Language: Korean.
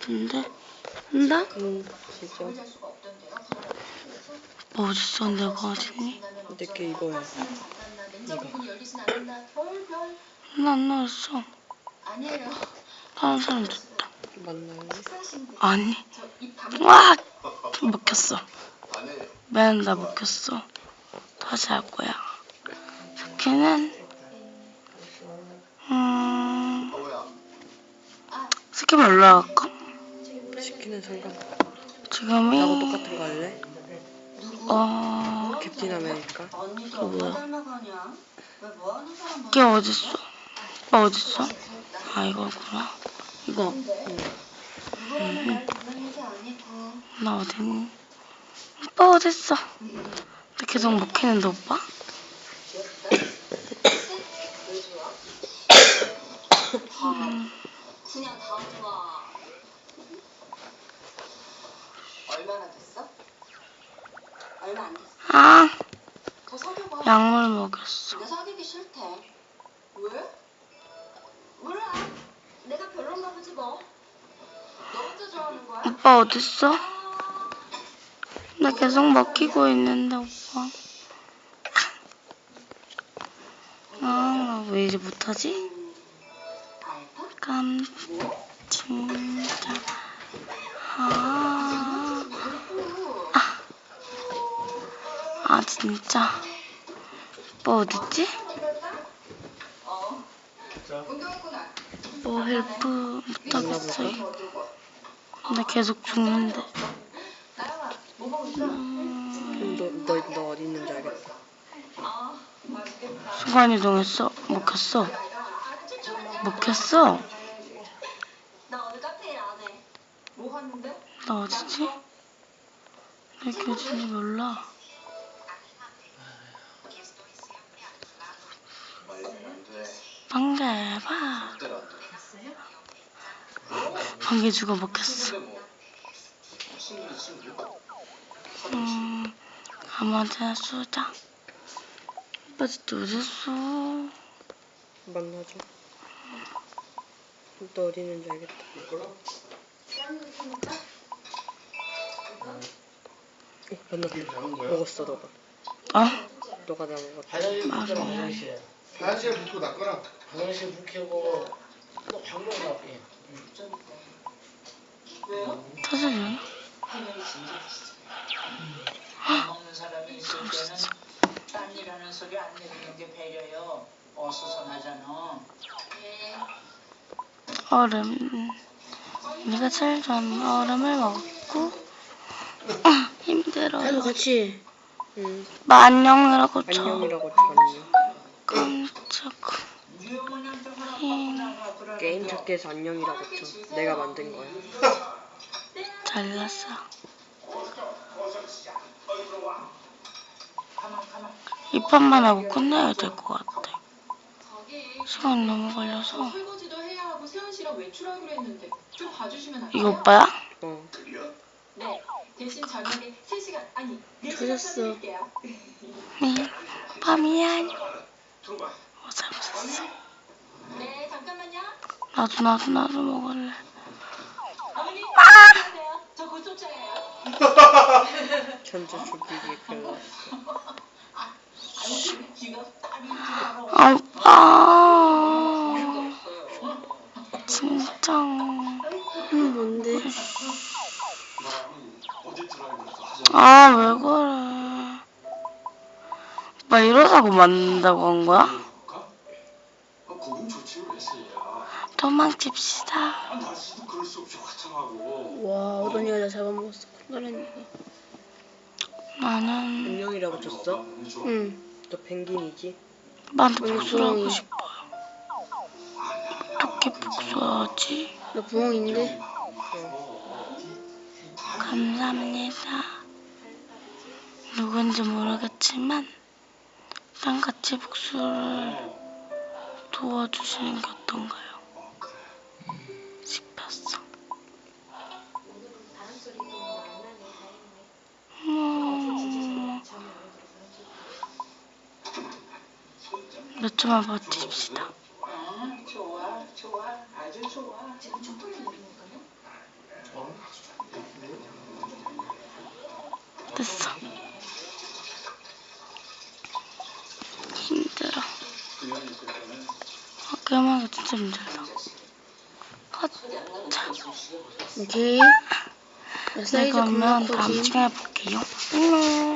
텐데 한다? 응, 진짜. 뭐 어딨어 내가 어딨니? 내게 이거야. 이거. 나안 나왔어. 다른 사람 됐다 맞나요? 아니 와 먹혔어 나 먹혔어 다시 할 거야 스키는 스키만 올라갈까? 시키는 순간. 지금이 나하고 똑같은 거 할래? 어 캡틴 아메리카? 그거 뭐야? 뭐 이게 어딨어? 오빠 어딨어? 아 이거구나 이거 아니고 나 어딨니? 오빠 어딨어? 나 계속 먹히는데 오빠? 왜 좋아? 그냥 다 좋아. 얼마나 됐어? 얼마 안 됐어. 아 더 사귀어봐. 약물 먹였어 내 사귀기 싫대. 왜? 몰라. 내가 별론가 보지 뭐. 너 혼자 좋아하는 거야? 오빠 어딨어? 아, 나 계속 먹히고 있는데 오빠 아왜 이제 못하지? 깜 진짜 아, 그리고 아 진짜 오빠 어딨지? 뭐 헬프 못하겠어요. 나 계속 죽는데 뭐? 음, 너, 너, 너 어디 있는지. 아, 맛있겠다. 순간이동했어 먹혔어 먹혔어 나 오늘 카페 일안 해. 뭐 하는데? 나 어디지? 내 교진이 몰라 방개봐 방개 죽어 먹혔어 음 아무한테나 쏘자 오빠 진짜 어딨어 만나자. 너 어디 있는지 알겠다. 어. 먹었어, 너가. 어? 너가 나 먹었다. 화장실. 붓고 화장실 화장실 붓고 낚거라 화장실 방송 앞에 왜요? 터질려나? 먹는 사람이 있을 때는 딴 일하는 소리 안 내리는 게 배려요. 어수선하잖아. 예. 얼음 네가 제일 좋아하는 얼음을 먹고 힘들어요 나도 같이. 응. 나 안녕이라고 쳐 안녕이라고 쳐, 안녕. 깜짝 음. 그러면 게임 찾기에서 안녕이라고 쳐. 내가 만든 거야. 잘났어. 이 판만 하고 끝내야 될 것 같아 시간 너무 걸려서 설거지도 해야 하고 세연 씨랑 외출하기로 했는데 좀 봐주시면 안 돼요? 이거 오빠야? 어. 네. 대신 저녁에 3시간 아니 4시간 찾았어. 써드릴게요. 네 밤이야 어 잘못했어 네 잠깐만요. 나도 나도 나도 먹을래 어머니 안녕하세요. 저곧 쫓아가요. 천재 죽이기 별로. 아니 지가 딸이 들어가고 아 오빠 진짜 응, 뭔데? 아 왜 그래 오빠 이러자고 만든다고 한 거야? 도망칩시다 와, 어떤 여자 잡아먹었어. 큰거랬니가 나는 안녕이라고 쳤어? 응. 응. 너 펭귄이지? 나한테 응, 복수를 하고 부엉이. 싶어요 어떻게 복수하지? 너 부엉인데? 감사합니다. 누군지 모르겠지만 쌍같이 복수를 도와주시는 게 어떤가요? 싶었어. 음, 몇 주만 버팁시다. 어, 좋아 좋아 아주 좋아. 지금 촛불을 누리는 거요? 됐어. 힘들어. 하는 게 진짜 힘들다. 아, 자. 오케이. 네, 그러면 다음. 시간에 볼게요. 안녕.